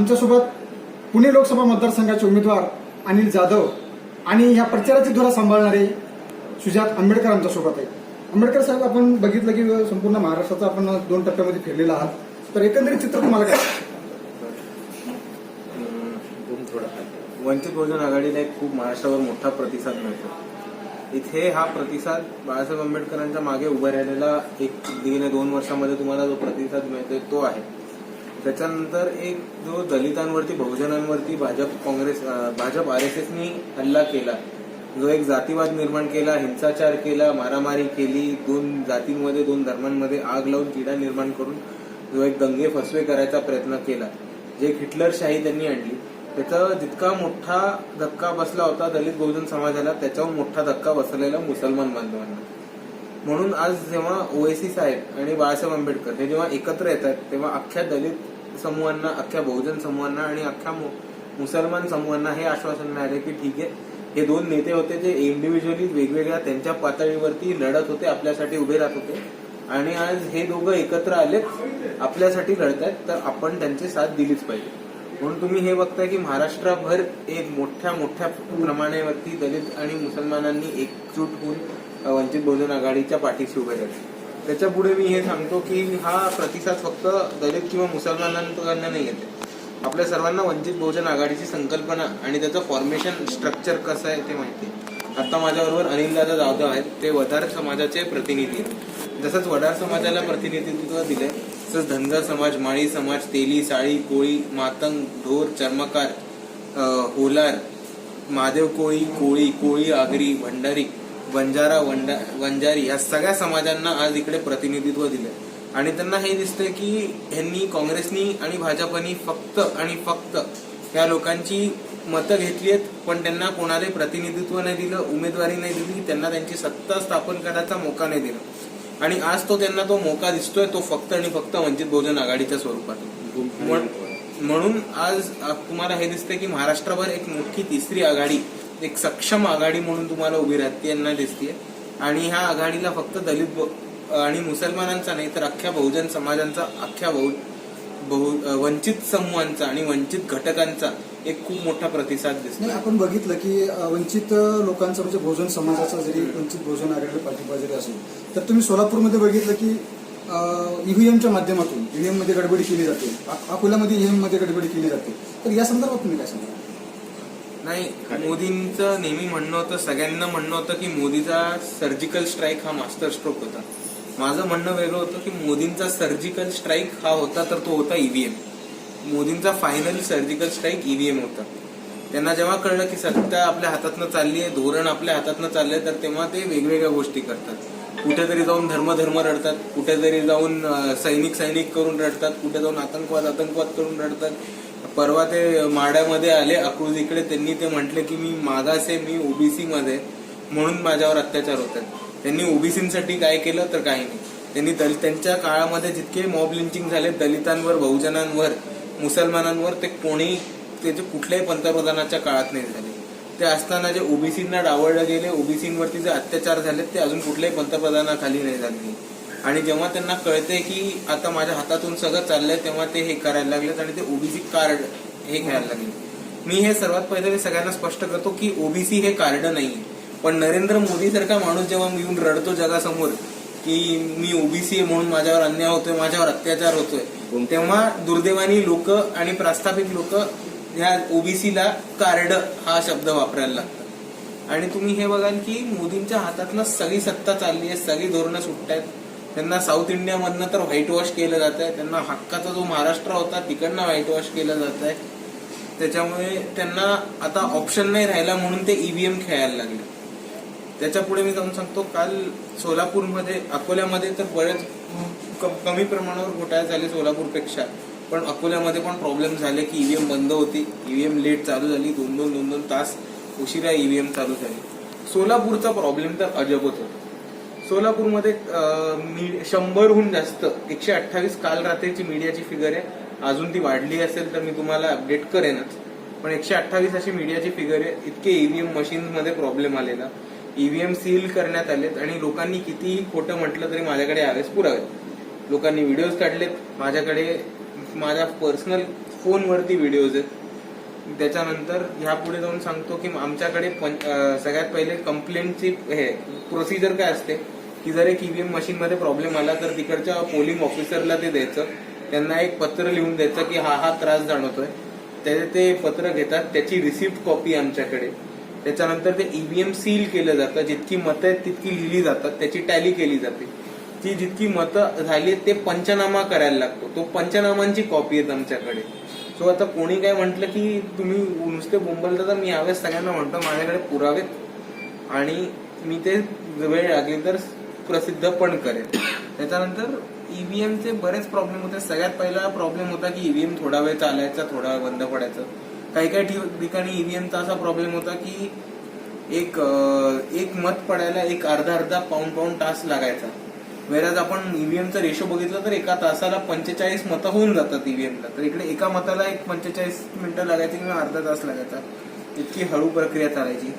आमच्यासोबत पुणे लोकसभा मतदारसंघाचे उमेदवार अनिल जाधव आणि ह्या प्रचाराची धुरा सांभाळणारे सुजात आंबेडकर आमच्यासोबत आहे आंबेडकर साहेब आपण बघितलं की संपूर्ण महाराष्ट्राचा आपण दोन टप्प्यामध्ये फिरलेला आहात. तर एकंदरीत चित्र तुम्हाला काय वंचित बहुजन आघाडीला एक खूप महाराष्ट्रावर मोठा प्रतिसाद मिळतो. इथे हा प्रतिसाद बाळासाहेब आंबेडकरांच्या मागे उभा राहिलेला एक दीड दोन वर्षामध्ये तुम्हाला जो प्रतिसाद मिळतोय तो आहे. त्याच्यानंतर एक जो दलितांवरती बहुजनांवरती भाजप काँग्रेस भाजप आर एस एसनी हल्ला केला. जो एक जातीवाद निर्माण केला हिंसाचार केला मारामारी केली दोन जातींमध्ये दोन धर्मांमध्ये आग लावून किडा निर्माण करून जो एक दंगे फसवे करायचा प्रयत्न केला. जे हिटलरशाही त्यांनी आणली. त्याचा जितका मोठा धक्का बसला होता दलित बहुजन समाजाला त्याच्याहून मोठा धक्का बसलेला मुसलमान बांधवांना. म्हणून आज जेव्हा ओएसी साहेब आणि बाळासाहेब आंबेडकर हे जेव्हा एकत्र येतात तेव्हा अख्ख्या दलित समूहांना अख्ख्या बहुजन समूहांना आणि अख्ख्या मु- मुसलमान समूहांना हे आश्वासन मिळाले की ठीक आहे. हे दोन नेते होते जे इंडिव्हिज्युअली वेगवेगळ्या त्यांच्या पातळीवरती लढत होते आपल्यासाठी उभे राहत होते. आणि आज हे दोघं एकत्र आलेत आपल्यासाठी लढतायत तर आपण त्यांची साथ दिलीच पाहिजे. म्हणून तुम्ही हे बघताय की महाराष्ट्राभर एक मोठ्या मोठ्या प्रमाणावरती दलित आणि मुसलमानांनी एकजूट होऊन वंचित बहुजन आघाडीच्या पाठीशी उभे राहिले. त्याच्या पुढे मी हे सांगतो की हा प्रतिसाद फक्त दलित किंवा मुसलमानांकडनं नाही येते. आपल्या सर्वांना वंचित बहुजन आघाडीची संकल्पना आणि त्याचं फॉर्मेशन स्ट्रक्चर कसं आहे ते माहिती आहे. आता माझ्याबरोबर अनिलदादा जाधव आहेत. ते वडार समाजाचे प्रतिनिधी आहेत. जसंच वडार समाजाला प्रतिनिधित्व दिले तसंच धनगर समाज माळी समाज तेली साळी कोळी मातंग ढोर चर्मकार होलार महादेव कोळी कोळी कोळी आगरी भंडारी बंजारा वंडा वंजारी या सगळ्या समाजांना आज इकडे प्रतिनिधित्व दिलंय. आणि त्यांना हे दिसतंय की ह्यांनी काँग्रेसनी आणि भाजपनी फक्त आणि फक्त या लोकांची मतं घेतली आहेत पण त्यांना कोणालाही प्रतिनिधित्व नाही दिलं उमेदवारी नाही दिली त्यांना त्यांची सत्ता स्थापन करायचा मोका नाही दिला. आणि आज तो त्यांना तो मोका दिसतोय तो फक्त आणि फक्त वंचित बहुजन आघाडीच्या स्वरूपात. म्हण- म्हणून आज तुम्हाला हे दिसतंय की महाराष्ट्रभर एक मोठी तिसरी आघाडी एक सक्षम आघाडी म्हणून तुम्हाला उभी राहते यांना दिसतीये आणि ह्या आघाडीला फक्त दलित आणि मुसलमानांचा नाही तर अख्ख्या बहुजन समाजांचा अख्ख्या बहु बहु वंचित समूहांचा आणि वंचित घटकांचा एक खूप मोठा प्रतिसाद दिसतो. नाही आपण बघितलं की वंचित लोकांचा म्हणजे बहुजन समाजाचा जरी वंचित बहुजन आघाडीला पाठिंबा जरी असेल तर तुम्ही सोलापूरमध्ये बघितलं की ईव्हीएमच्या माध्यमातून ईव्हीएममध्ये गडबडी केली जाते अकोल्यामध्ये ईव्हीएममध्ये गडबडी केली जाते. तर या संदर्भात तुम्ही काय सांगा नाही मोदींचं नेहमी म्हणणं होतं सगळ्यांना म्हणणं होतं की मोदीचा सर्जिकल स्ट्राईक हा मास्टर स्ट्रोक होता. माझं म्हणणं वेगळं होतं की मोदींचा सर्जिकल स्ट्राईक हा होता तर तो होता ईव्हीएम मोदींचा फायनल सर्जिकल स्ट्राईक ईव्हीएम होता. त्यांना जेव्हा कळलं की सत्ता आपल्या हातातनं चालली आहे धोरण आपल्या हातातनं चाललंय तर तेव्हा ते वेगवेगळ्या गोष्टी करतात. कुठेतरी जाऊन धर्म धर्म रडतात कुठेतरी जाऊन सैनिक सैनिक करून रडतात कुठे जाऊन आतंकवाद आतंकवाद करून रडतात परवा ते माड्यामध्ये आले अक्रूज इकडे त्यांनी ते म्हटले की मी मागास आहे मी ओबीसी मध्ये म्हणून माझ्यावर अत्याचार होतात त्यांनी ओबीसीसाठी काय केलं तर काही नाही. त्यांनी दल त्यांच्या काळामध्ये जितके मॉब लिंचिंग झाले दलितांवर बहुजनांवर मुसलमानांवर ते कोणी त्याचे कुठल्याही पंतप्रधानाच्या काळात नाही झाले. ते असताना जे ओबीसींना डावळलं गेले ओबीसींवरती जे अत्याचार झाले ते अजून कुठल्याही पंतप्रधानाखाली नाही झाले. आणि जेव्हा त्यांना कळते की आता माझ्या हातातून सगळं चाललंय तेव्हा ते हे करायला लागलेत आणि ते ओबीसी कार्ड हे घ्यायला लागले. मी हे सर्वात पहिले सगळ्यांना स्पष्ट करतो की ओबीसी हे कार्ड नाही. पण नरेंद्र मोदी सारखा माणूस जेव्हा येऊन रडतो जगासमोर की मी ओबीसी आहे म्हणून माझ्यावर अन्याय होतोय माझ्यावर अत्याचार होतोय तेव्हा दुर्दैवानी लोक आणि प्रास्थापिक लोक ह्या ओबीसीला कार्ड हा शब्द वापरायला लागतात. आणि तुम्ही हे बघाल की मोदींच्या हातातनं सगळी सत्ता चालली आहे सगळी धोरणं सुटतायत. त्यांना साऊथ इंडियामधनं तर व्हाईट वॉश केलं जात आहे त्यांना हक्काचा जो महाराष्ट्र होता तिकडनं व्हाईट वॉश केलं जात आहे त्याच्यामुळे त्यांना आता ऑप्शन नाही राहिला म्हणून ते ईव्हीएम खेळायला लागले. त्याच्या पुढे मी जाऊन सांगतो काल सोलापूरमध्ये अकोल्यामध्ये तर बरेच कमी प्रमाणावर घोटाळे झाले सोलापूरपेक्षा. पण अकोल्यामध्ये पण प्रॉब्लेम झाले की ईव्हीएम बंद होती. ईव्हीएम लेट चालू झाली. दोन दोन दोन दोन तास उशिरा ईव्हीएम चालू झाली. सोलापूरचा प्रॉब्लेम तर अजबच होता. सोलापूरमध्ये मी- शंभरहून जास्त एकशे अठ्ठावीस काल रात्रीची मीडियाची फिगर आहे. अजून ती वाढली असेल तर मी तुम्हाला अपडेट करेनच. पण एकशे अठ्ठावीस अशी मीडियाची फिगर आहे. इतके ईव्हीएम मशीन मध्ये प्रॉब्लेम आलेला. ईव्हीएम सील करण्यात आलेत आणि लोकांनी कितीही खोटं म्हटलं तरी माझ्याकडे यावेळेस पुरावे लोकांनी व्हिडिओज काढलेत. माझ्याकडे माझ्या पर्सनल फोनवरती व्हिडिओज आहेत. त्याच्यानंतर ह्यापुढे जाऊन सांगतो की आमच्याकडे सगळ्यात पहिले कंप्लेंटची हे प्रोसिजर काय असते? की जर एक ईव्हीएम मशीनमध्ये प्रॉब्लेम आला तर तिकडच्या पोलिंग ऑफिसरला ते द्यायचं. त्यांना एक पत्र लिहून द्यायचं की हा हा त्रास जाणवतोय. त्याचे ते पत्र घेतात. त्याची रिसिप्ट कॉपी आमच्याकडे. त्याच्यानंतर ते ईव्हीएम सील केलं जातं. जितकी मतं आहेत तितकी लिहिली जातात. त्याची टॅली केली जाते. ती जितकी मतं झाली ते पंचनामा करायला लागतो. तो पंचनामांची कॉपी आहेत आमच्याकडे. सो आता कोणी काय म्हटलं की तुम्ही नुसते बोंबलता तर मी यावेळेस सगळ्यांना म्हणतो माझ्याकडे पुरावेत आणि मी ते वेळ लागली तर प्रसिद्ध पण करेल. त्याच्यानंतर ईव्हीएमचे बरेच प्रॉब्लेम होते. सगळ्यात पहिला प्रॉब्लेम होता की ईव्हीएम थोडा वेळ चालायचा थोडा वेळ बंद पडायचं. काही काही ठिकाणी ईव्हीएमचा असा प्रॉब्लेम होता की एक एक मत पडायला एक अर्धा अर्धा पाऊन पाऊन तास लागायचा. वेळेस आपण ईव्हीएमचा रेशो बघितलं तर एका तासाला पंचेचाळीस मतं होऊन जातात ईव्हीएमला तर इकडे एका मताला एक पंचेचाळीस मिनिटं लागायची किंवा अर्धा तास लागायचा. इतकी हळू प्रक्रिया चालायची.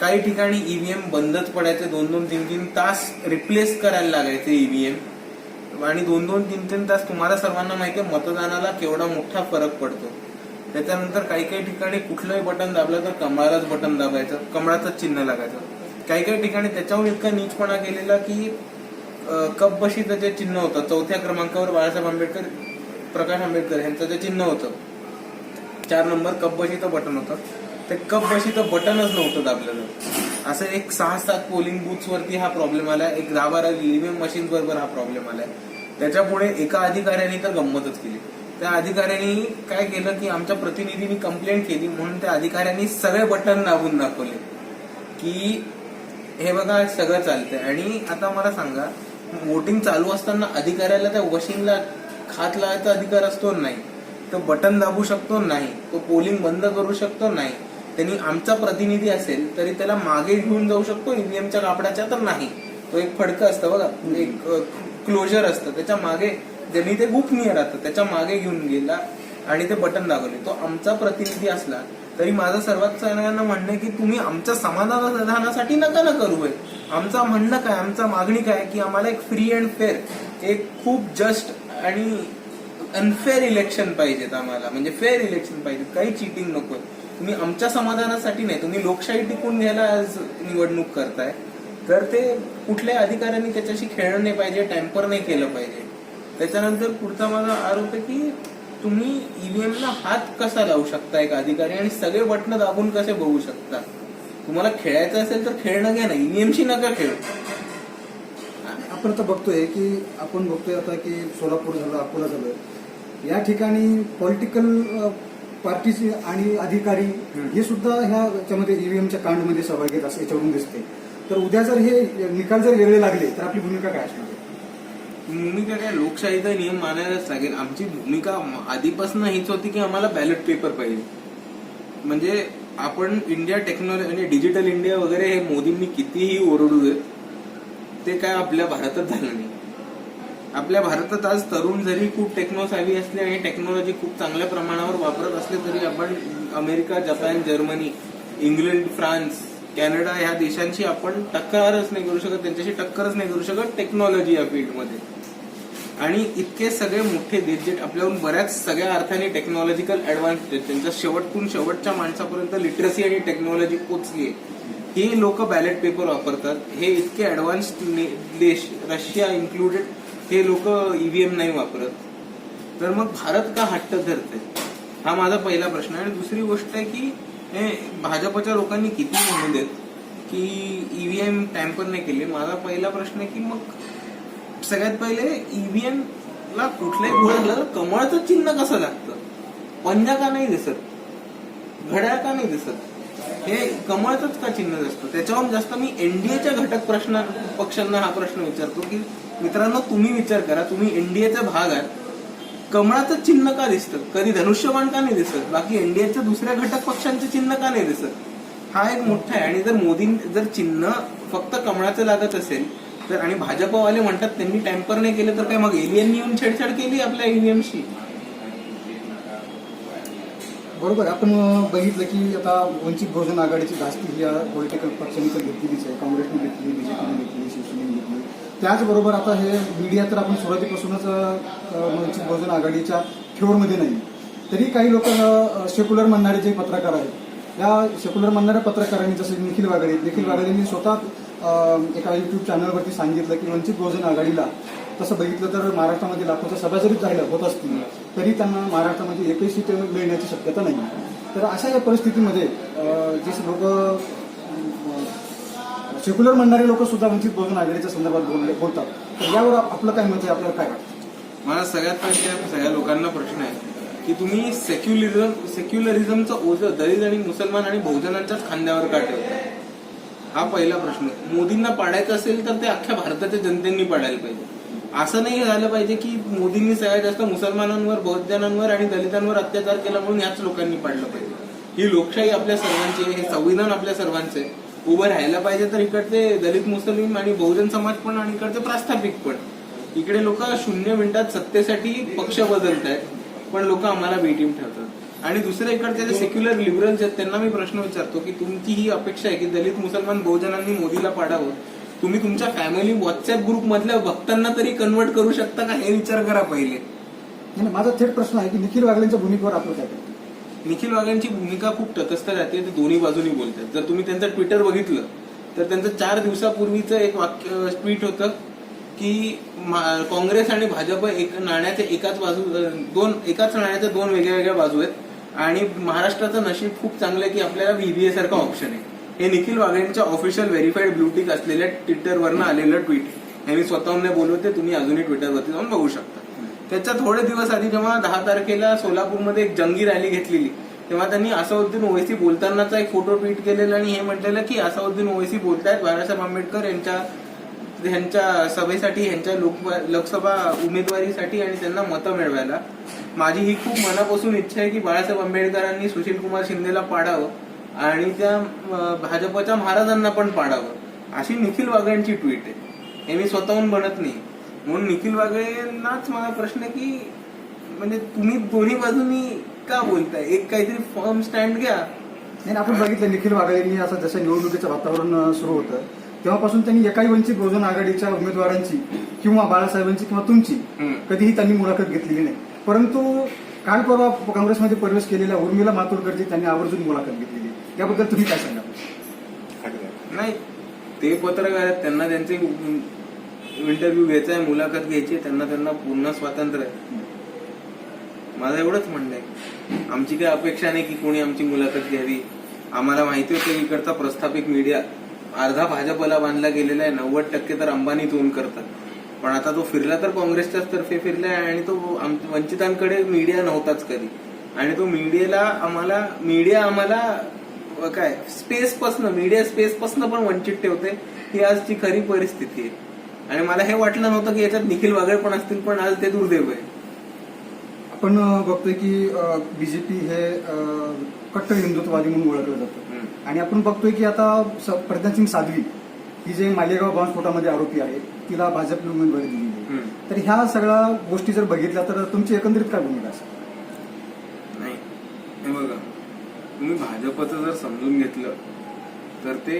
काही ठिकाणी ईव्हीएम बंदच पडायचे. दोन दोन तीन तीन तास रिप्लेस करायला लागायचे ईव्हीएम आणि दोन दोन तीन तीन तास तुम्हाला सर्वांना माहिती आहे मतदानाला केवढा मोठा फरक पडतो. त्याच्यानंतर काही काही ठिकाणी कुठलंही बटन दाबलं तर कमळालाच बटन दाबायचं कमळाचंच चिन्ह लागायचं. काही काही ठिकाणी त्याच्याहून इतका नीचपणा केलेला की अं, कप बशीचं जे चिन्ह होतं चौथ्या क्रमांकावर बाळासाहेब आंबेडकर प्रकाश आंबेडकर यांचं जे चिन्ह होतं चार नंबर कप बशीचं बटन होतं. ते कप बशीचं बटनच नव्हतं दाबलेलं. असं एक सहा सात पोलिंग बुथ्स वरती हा प्रॉब्लेम आला एक दहा बारा ईव्हीएम मशीन बरोबर हा प्रॉब्लेम आलाय. त्याच्यापुढे एका अधिकाऱ्याने तर गंमतच केली. त्या अधिकाऱ्यांनी काय केलं की आमच्या प्रतिनिधींनी कंप्लेंट केली म्हणून त्या अधिकाऱ्यांनी सगळे बटन दाबून दाखवले. की हे बघा सगळं चालतंय. आणि आता मला सांगा वोटिंग चालू असताना अधिकाऱ्याला त्या वशिंगला हात लावायचा अधिकार असतो नाही. तो बटन दाबू शकतो नाही. तो पोलिंग बंद करू शकतो नाही. त्यांनी आमचा प्रतिनिधी असेल तरी त्याला मागे घेऊन जाऊ शकतो. ईव्हीएमच्या कापडाच्या तर नाही. तो एक फडकं असतं बघा. एक क्लोजर असतं. त्याच्यामागे ज्यांनी ते गोपनीय राहतं त्याच्यामागे घेऊन गेला आणि ते बटन दाखवले तो आमचा प्रतिनिधी असला तरी माझं सर्वात सगळ्यांना म्हणणं की तुम्ही आमच्या समाधानासाठी नका ना करू आहे आमचं म्हणणं काय आमचा मागणी काय की आम्हाला एक फ्री अँड फेअर एक खूप जस्ट आणि अनफेअर इलेक्शन पाहिजेत आम्हाला. म्हणजे फेअर इलेक्शन पाहिजे काही चिटिंग नकोय. तुम्ही आमच्या समाधानासाठी नाही तुम्ही लोकशाही टिकून घ्यायला आज निवडणूक करताय. तर ते कुठल्याही अधिकाऱ्यांनी त्याच्याशी खेळलं नाही पाहिजे टॅम्पर नाही केलं पाहिजे. त्याच्यानंतर पुढचा माझा आरोप आहे की तुम्ही ईव्हीएमला हात कसा लावू शकता एक अधिकारी आणि सगळे बटन दाबून कसे बघू शकता? तुम्हाला खेळायचं असेल तर खेळणं घ्या ना ईव्हीएमशी नका खेळू. आपण आता बघतोय की आपण बघतोय आता की सोलापूर झालं अकोला झालं. या ठिकाणी पॉलिटिकल पार्टीचे आणि अधिकारी. हे सुद्धा ह्या याच्यामध्ये ईव्हीएमच्या कांडमध्ये सहभागी आहेत असं याच्यावरून दिसते तर उद्या जर हे निकाल जर वेगळे लागले तर आपली भूमिका काय असणार? भूमिका काय? लोकशाहीचा नियम मानायलाच लागेल. आमची भूमिका आधीपासून हीच होती की आम्हाला बॅलेट पेपर पाहिजे. म्हणजे आपण इंडिया टेक्नॉलॉजी म्हणजे डिजिटल इंडिया वगैरे हे मोदींनी कितीही ओरडू देत ते काय आपल्या भारतात झालं नाही. आपल्या भारतात आज तरुण जरी खूप टेक्नॉसॅव्ही असले आणि टेक्नॉलॉजी खूप चांगल्या प्रमाणावर वापरत असले तरी आपण America Japan Germany England France Canada ह्या देशांशी आपण टक्करच नाही करू शकत. त्यांच्याशी टक्करच नाही करू शकत टेक्नॉलॉजी या फील्डमध्ये आणि इतके सगळे मोठे देश जे आपल्याहून बऱ्याच सगळ्या अर्थाने टेक्नॉलॉजिकल ऍडव्हान्स आहेत. त्यांच्या शेवटून शेवटच्या माणसापर्यंत लिटरसी आणि टेक्नॉलॉजी पोचली हे लोक बॅलेट पेपर वापरतात. हे इतके ऍडव्हान्स देश रशिया इन्क्लुडेड हे लोक ईव्हीएम नाही वापरत. तर मग भारत का हट्ट धरते हा माझा पहिला प्रश्न आहे. आणि दुसरी गोष्ट आहे की हे भाजपच्या लोकांनी किती म्हणू देत की ईव्हीएम टॅम्पर नाही केले? माझा पहिला प्रश्न आहे की मग सगळ्यात पहिले ईव्हीएम ला कुठल्याही घोळाला कमळाचं चिन्ह कसं लागतं? पंजा का नाही दिसत? घड्याळ का नाही दिसत? हे कमळाचंच का चिन्ह दिसतं? त्याच्याहून जास्त मी एनडीएच्या घटक प्रश्न पक्षांना हा प्रश्न विचारतो की मित्रांनो तुम्ही विचार करा तुम्ही एनडीएचा भाग आहात. कमळाचं चिन्ह का दिसतं? कधी धनुष्यबाण का नाही दिसत? बाकी एनडीएच्या दुसऱ्या घटक पक्षांचे चिन्ह का नाही दिसत? हा एक मोठा आहे. आणि जर मोदी जर चिन्ह फक्त कमळाचं लागत असेल तर आणि भाजपवाले म्हणतात त्यांनी टॅम्पर नाही केलं तर काय मग एलियननी येऊन छेडछाड केली आपल्या ईव्हीएमशी बरोबर. आपण बघितलं की आता वंचित बहुजन आघाडीची जास्ती ही पॉलिटिकल पक्षांनी तर घेतलेलीच आहे काँग्रेसने घेतली बीजेपीने घेतली शिवसेनेने घेतली. त्याचबरोबर आता हे मीडिया तर आपण सुरुवातीपासूनच वंचित बहुजन आघाडीच्या फेवरमध्ये नाही. तरी काही लोक सेक्युलर म्हणणारे जे पत्रकार आहेत या सेक्युलर म्हणणाऱ्या पत्रकारांनी जसं निखिल वागडे निखिल वागळेंनी स्वतः एका युट्यूब चॅनलवरती सांगितलं की वंचित बहुजन आघाडीला तसं बघितलं तर महाराष्ट्रामध्ये लाखोच्या सभा जरी झाल्या होत असतील तरी त्यांना महाराष्ट्रामध्ये एकही सीट मिळण्याची शक्यता नाही. तर अशा या परिस्थितीमध्ये जे लोक सेक्युलर म्हणणारे लोक सुद्धा वंचित बहुजन आघाडीच्या संदर्भात बोलले बोलतात. तर यावर आपलं काय मत आहे? आपल्याला काय वाटतं? मला सगळ्यात पहिले सगळ्या लोकांना प्रश्न आहे की तुम्ही सेक्युलरिझम सेक्युलरिझमचं ओझं दलित आणि मुसलमान आणि बहुजनांच्याच खांद्यावर का ठेवता हा पहिला प्रश्न. मोदींना पाडायचं असेल तर ते अख्ख्या भारताच्या जनतेने पाडायला पाहिजे. असं नाही झालं पाहिजे की मोदींनी सगळ्यात जास्त मुसलमानांवर बौद्धांवर आणि दलितांवर अत्याचार केला म्हणून याच लोकांनी पाडलं पाहिजे. ही लोकशाही आपल्या सर्वांची आहे हे संविधान आपल्या सर्वांचे आहे. उभं राहायला पाहिजे तर इकडचे दलित मुस्लिम आणि बहुजन समाज पण आणि इकडचे प्रास्थापिक पण. इकडे लोक शून्य मिनिटात सत्तेसाठी पक्ष बदलत आहेत पण लोक आम्हाला बेटीम ठेवतात. आणि दुसऱ्या इकडचे जे सेक्युलर लिबरल्स आहेत त्यांना मी प्रश्न विचारतो की तुमची ही अपेक्षा आहे की दलित मुसलमान बहुजनांनी मोदीला पाडावं? तुम्ही तुमच्या फॅमिली व्हॉट्सअप ग्रुप मधल्या भक्तांना तरी कन्वर्ट करू शकता का? हे विचार करा पहिले. माझा थेट प्रश्न आहे की निखिल वागलेंच्या भूमिकेवर आपण काय निखिल वाघांची भूमिका खूप तटस्थ राहते ते दोन्ही बाजूनी बोलतात. जर तुम्ही त्यांचं ट्विटर बघितलं तर त्यांचं चार दिवसापूर्वीचं एक वाक्य ट्विट होतं की मा- काँग्रेस आणि भाजप एक नाण्याच्या एकाच बाजू दोन एकाच नाण्याच्या दोन वेगळ्या वेगळ्या बाजू आहेत. आणि महाराष्ट्राचं नशीब खूप चांगलं आहे की आपल्याला व्हीबीए सारखा ऑप्शन आहे. हे निखिल वाघेंच्या ऑफिशियल व्हेरीफाईड ब्लूटिक असलेल्या ट्विटरवरनं आलेलं ट्विट हे मी स्वतःहून बोलवते तुम्ही अजूनही ट्विटरवरती जाऊन बघू शकता. त्याच्या थोडे दिवस आधी जेव्हा दहा तारखेला सोलापूरमध्ये एक जंगी रॅली घेतलेली तेव्हा त्यांनी असाउद्दीन ओवेसी बोलतानाचा एक फोटो ट्विट केलेला आणि हे म्हटलेलं की असाउद्दीन ओवेसी बोलतायत बाळासाहेब आंबेडकर यांच्या ह्यांच्या सभेसाठी ह्यांच्या लोक लोकसभा उमेदवारीसाठी आणि त्यांना मतं मिळवायला. माझी ही खूप मनापासून इच्छा आहे की बाळासाहेब आंबेडकरांनी सुशील कुमार शिंदेला पाडावं आणि त्या भाजपच्या महाराजांना पण पाडावं अशी निखिल वाघांची ट्विट आहे. हे मी स्वतःहून बनत नाही. म्हणून निखिल वागळेंनाच मला प्रश्न आहे की म्हणजे तुम्ही दोन्ही बाजूनी का बोलताय? एक काहीतरी फर्म स्टँड घ्या. नाही आपण बघितलं निखिल वागळेंनी असं जसं निवडणुकीचं वातावरण सुरू होतं तेव्हापासून त्यांनी एकाही वंचित बहुजन आघाडीच्या उमेदवारांची किंवा बाळासाहेबांची किंवा तुमची. कधीही त्यांनी मुलाखत घेतलेली नाही. परंतु काल परवा काँग्रेसमध्ये प्रवेश केलेल्या उर्मिला मातोडकरची त्यांनी आवर्जून मुलाखत घेतलेली याबद्दल तुम्ही काय सांगा नाही ते पत्रकार आहेत त्यांना त्यांचे इंटरव्ह्यू घ्यायचा आहे मुलाखत घ्यायची आहे, त्यांना त्यांना पूर्ण स्वातंत्र्य आहे. माझं एवढंच म्हणणं आहे. आमची काही अपेक्षा नाही की कोणी आमची मुलाखत घ्यावी. आम्हाला माहिती होतं की इकडचा प्रस्थापित मीडिया अर्धा भाजपला बांधला गेलेला आहे. नव्वद टक्के तर अंबानीच ओन करतात. पण आता तो फिरला तर काँग्रेसच्याच तर्फे फिरला आहे आणि तो आम- वंचितांकडे मीडिया नव्हताच कधी. आणि तो मीडियाला आम्हाला मीडिया आम्हाला काय स्पेसपासनं मीडिया स्पेसपासनं पण वंचित ठेवते ही आजची खरी परिस्थिती आहे. आणि मला हे वाटलं नव्हतं की याच्यात निखिल वागळे पण असतील पण आज ते दुर्दैव आहे. आपण बघतोय की बीजेपी हे अं, कट्टर हिंदुत्ववादी म्हणून ओळखलं जातं. आणि आपण बघतोय की आता स- प्रज्ञासिंग साध्वी ही जे मालेगाव बॉम्बस्फोटामध्ये आरोपी आहे तिला भाजपने उमेदवारी दिली. तर ह्या सगळ्या गोष्टी जर बघितल्या तर तुमची एकंदरीत काय भूमिका असेल? नाही. हे बघा तुम्ही भाजपचं जर समजून घेतलं तर ते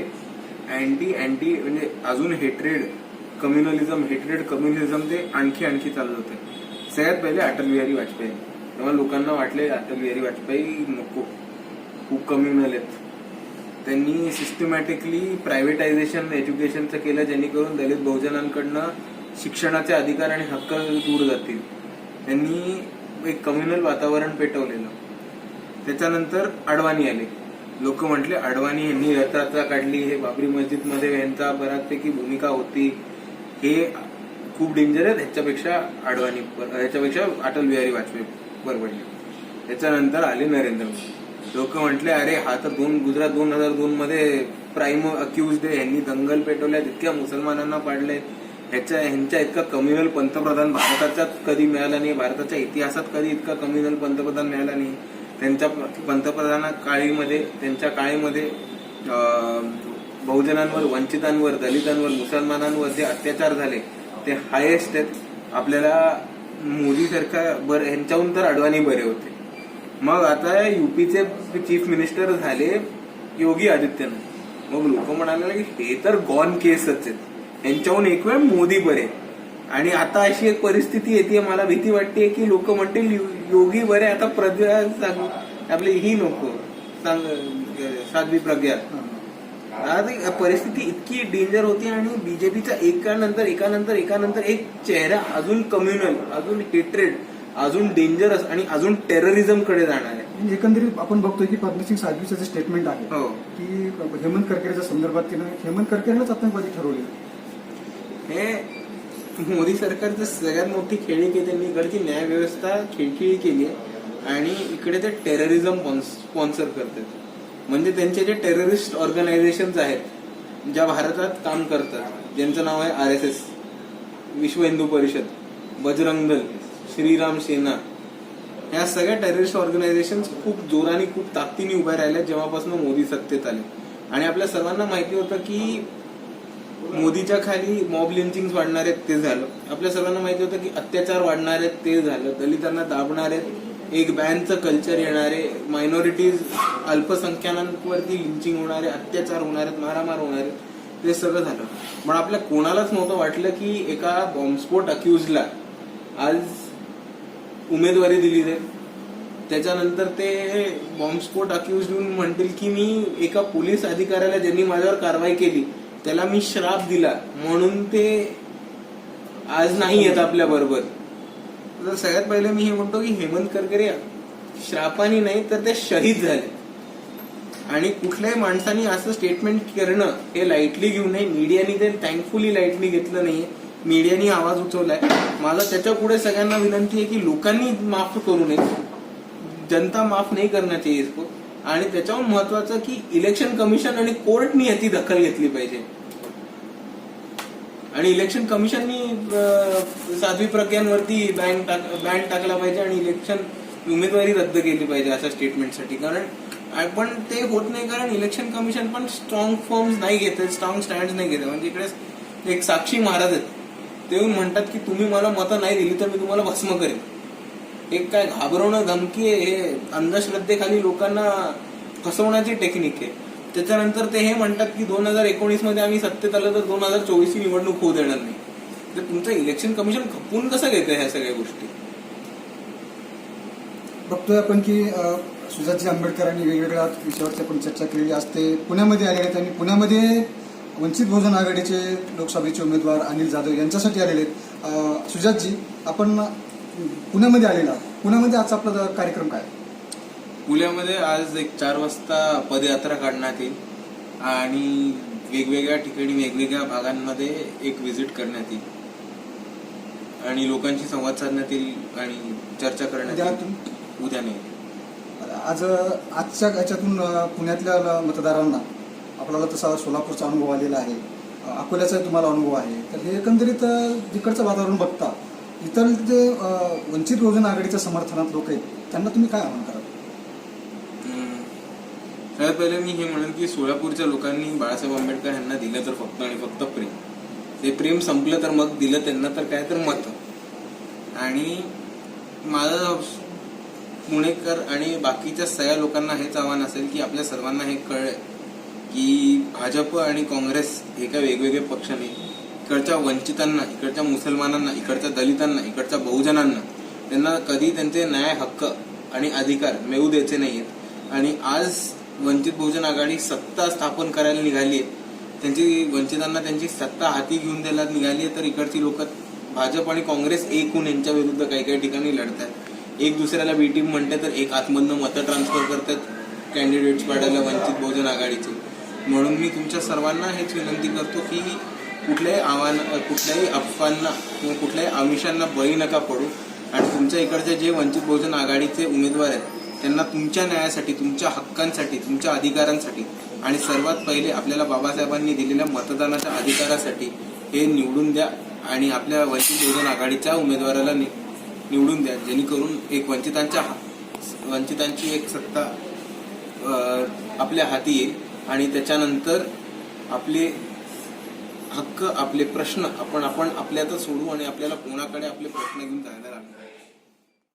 अँटी अँटी म्हणजे अजून हेट्रेड कम्युनलिझम हेट्रेड कम्युनिझम ते आणखी आणखी चालत होते. सगळ्यात पहिले अटल बिहारी वाजपेयी. तेव्हा लोकांना वाटले अटल बिहारी वाजपेयी नको. खूप कम्युनल आहेत त्यांनी सिस्टमॅटिकली प्रायव्हेटायझेशन एज्युकेशनचं केलं जेणेकरून दलित बहुजनांकडनं शिक्षणाचे अधिकार आणि हक्क दूर जातील. त्यांनी एक कम्युनल वातावरण पेटवलेलं. त्याच्यानंतर अडवाणी आले. लोक म्हटले अडवाणी यांनी रथयात्रा काढली हे बाबरी मस्जिदमध्ये यांचा बऱ्याचपैकी भूमिका होती. हे खूप डेंजर आहेत. ह्याच्यापेक्षा अडवाणी ह्याच्यापेक्षा अटल बिहारी वाजपेयी परवडले. त्याच्यानंतर आले नरेंद्र मोदी. लोक म्हटले अरे हा तर दोन गुजरात दोन हजार दोन मध्ये प्राईम अक्युज दे यांनी दंगल पेटवल्या इतक्या मुसलमानांना पाडले ह्याच्या ह्यांच्या इतका कम्युनल पंतप्रधान भारताच्या कधी मिळाला नाही. भारताच्या इतिहासात कधी इतका कम्युनल पंतप्रधान मिळाला नाही. त्यांच्या पंतप्रधाना काळीमध्ये त्यांच्या काळीमध्ये बहुजनांवर वंचितांवर दलितांवर मुसलमानांवर जे अत्याचार झाले ते हायेस्ट आहेत. आपल्याला मोदी सरकार बर यांच्याहून तर अडवाणी बरे होते. मग आता युपीचे चीफ मिनिस्टर झाले योगी आदित्यनाथ. मग लोक म्हणाले की हे तर गॉन केसच आहेत. यांच्याहून एक वेळ मोदी बरे. आणि आता अशी एक परिस्थिती येते मला भीती वाटते की लोक म्हणतील योगी बरे आता प्रज्ञा सांग- आपली ही नको सांग साध्वी प्रज्ञा. ही परिस्थिती इतकी डेंजर होती आणि बीजेपीचा एकानंतर एकानंतर एकानंतर एक चेहरा अजून कम्युनल अजून हेट्रेड अजून डेंजरस आणि अजून टेररिझमकडे जाणार आहे. म्हणजे एकंदरीत आपण बघतोय की पद्मसिंग साध्वीचं जे स्टेटमेंट आहे हो. की हेमंत करकरेच्या संदर्भात तिनं हेमंत करकरेलाच आतंकवादी ठरवले. हे मोदी सरकारचं सगळ्यात मोठी खेळी की त्यांनी इकडची न्याय व्यवस्था खिळखिळी केली आहे आणि इकडे ते टेररिझम स्पॉन्सर करतात. म्हणजे त्यांचे जे टेररिस्ट ऑर्गनायझेशन आहेत ज्या भारतात काम करतात ज्यांचं नाव आहे आर एस एस विश्व हिंदू परिषद बजरंग दल श्रीराम सेना ह्या सगळ्या टेररिस्ट ऑर्गनायझेशन खूप जोराने खूप ताकदीने उभ्या राहिल्या जेव्हापासून मोदी सत्तेत आले. आणि आपल्या सर्वांना माहिती होतं की मोदीच्या खाली मॉब लिंचिंग वाढणार आहेत ते झालं. आपल्या सर्वांना माहिती होतं की अत्याचार वाढणार आहेत ते झालं. दलितांना दाबणार आहेत एक बॅनचं कल्चर येणारे मायनॉरिटीज अल्पसंख्याकांवरती लिंचिंग होणारे अत्याचार होणार आहेत मारामार होणार आहेत ते सगळं झालं. पण आपल्या कोणालाच नव्हतं वाटलं की एका बॉम्बस्फोट अक्युजला आज उमेदवारी दिली जाईल. त्याच्यानंतर ते बॉम्बस्फोट अक्युज येऊन म्हणतील की मी एका पोलीस अधिकाऱ्याला ज्यांनी माझ्यावर कारवाई केली त्याला मी श्राप दिला. म्हणून ते आज नाही येत आपल्या बरोबर तर सगळ्यात पहिले मी हे म्हणतो की हेमंत करकरे श्रापानी नाही तर ते शहीद झाले. आणि कुठल्याही माणसाने असं स्टेटमेंट करणं हे लाईटली घेऊ नये. मीडियाने ते थँकफुली लाईटली घेतलं नाहीये. मीडियाने आवाज उचवलाय मला त्याच्या पुढे सगळ्यांना विनंती आहे की लोकांनी माफ करू नये. जनता माफ नाही करण्याची चाहिए इसको. आणि त्याच्याहून महत्वाचं की इलेक्शन कमिशन आणि कोर्टनी याची दखल घेतली पाहिजे. आणि इलेक्शन कमिशननी साध्वी प्रज्ञांवरती बॅन टाक बॅन टाकला पाहिजे आणि इलेक्शन उमेदवारी रद्द केली पाहिजे अशा स्टेटमेंटसाठी कारण पण ते होत नाही कारण इलेक्शन कमिशन पण स्ट्रॉंग फॉर्म्स नाही घेते स्ट्रॉंग स्टँड नाही घेते म्हणजे इकडे एक साक्षी महाराज आहेत. ते येऊन म्हणतात की तुम्ही मला मतं नाही दिली तर मी तुम्हाला भस्म करेन. एक काय घाबरवणं धमकी आहे हे अंधश्रद्धेखाली लोकांना फसवण्याची टेक्निक आहे. त्याच्यानंतर ते हे म्हणतात की दोन हजार एकोणीसमध्ये आम्ही सत्तेत आलं तर दोन हजार चोवीस ची निवडणूक होऊ देणार नाही. तर तुमचं इलेक्शन कमिशन खपून कसं घेतं ह्या सगळ्या गोष्टी? बघतोय आपण की सुजातजी आंबेडकरांनी वेगवेगळ्या विषयावरती आपण चर्चा केलेली असते पुण्यामध्ये आलेले आहेत आणि पुण्यामध्ये वंचित बहुजन आघाडीचे लोकसभेचे उमेदवार अनिल जाधव यांच्यासाठी आलेले आहेत. सुजातजी आपण पुण्यामध्ये आलेला पुण्यामध्ये आजचा आपला कार्यक्रम काय? पुण्यामध्ये आज एक चार वाजता पदयात्रा काढण्यात येईल आणि वेगवेगळ्या ठिकाणी वेगवेगळ्या भागांमध्ये एक व्हिजिट करण्यात येईल. आणि लोकांशी संवाद साधण्यात येईल आणि चर्चा करण्यात येईल. उद्या नाही. आज आजच्या याच्यातून पुण्यातल्या मतदारांना आपल्याला तसा सोलापूरचा अनुभव आलेला आहे. अकोल्याचा तुम्हाला अनुभव आहे. तर हे एकंदरीत तिकडचं वातावरण बघता इतर जे वंचित बहुजन आघाडीच्या समर्थनात लोक आहेत त्यांना तुम्ही काय आव्हान हम्म. सगळ्यात पहिले मी हे म्हणेन की सोलापूरच्या लोकांनी बाळासाहेब आंबेडकर यांना दिलं तर फक्त आणि फक्त प्रेम. ते प्रेम संपलं तर मग दिलं त्यांना तर काय तर मत. आणि माझं पुणेकर आणि बाकीच्या सगळ्या लोकांना हेच आव्हान असेल की आपल्या सर्वांना हे कळ की भाजप आणि काँग्रेस हे काय वेगवेगळे पक्ष नाही इकडच्या वंचितांना इकडच्या मुसलमानांना इकडच्या दलितांना इकडच्या बहुजनांना त्यांना कधी त्यांचे न्याय हक्क आणि अधिकार मिळू द्यायचे नाहीत आणि आज वंचित बहुजन आघाडी सत्ता स्थापन करायला निघाली आहे त्यांची वंचितांना त्यांची सत्ता हाती घेऊन द्यायला निघाली आहे तर इकडची लोक भाजप आणि काँग्रेस एक होऊन यांच्या विरुद्ध काही काही ठिकाणी लढतात एक दुसऱ्याला बी टीम म्हणते तर एक आतमधनं मतं ट्रान्सफर करतात कॅन्डिडेट्स पाडायला वंचित बहुजन आघाडीचे. म्हणून मी तुमच्या सर्वांना हेच विनंती करतो की कुठल्याही आव्हान कुठल्याही अफवांना किंवा कुठल्याही आमिषांना बळी नका पडू. आणि तुमच्या इकडचे जे वंचित बहुजन आघाडीचे उमेदवार आहेत त्यांना तुमच्या न्यायासाठी तुमच्या हक्कांसाठी तुमच्या अधिकारांसाठी आणि सर्वात पहिले आपल्याला बाबासाहेबांनी दिलेल्या मतदानाच्या अधिकारासाठी हे निवडून द्या आणि आपल्या वंचित बहुजन आघाडीच्या उमेदवाराला निवडून द्या. जेणेकरून एक वंचितांच्या वंचितांची एक सत्ता आपल्या हाती येईल आणि त्याच्यानंतर आपले हक्क आपले प्रश्न आपण आपण आपल्यातच सोडू आणि आपल्याला कोणाकडे आपले प्रश्न घेऊन जायला लागणार?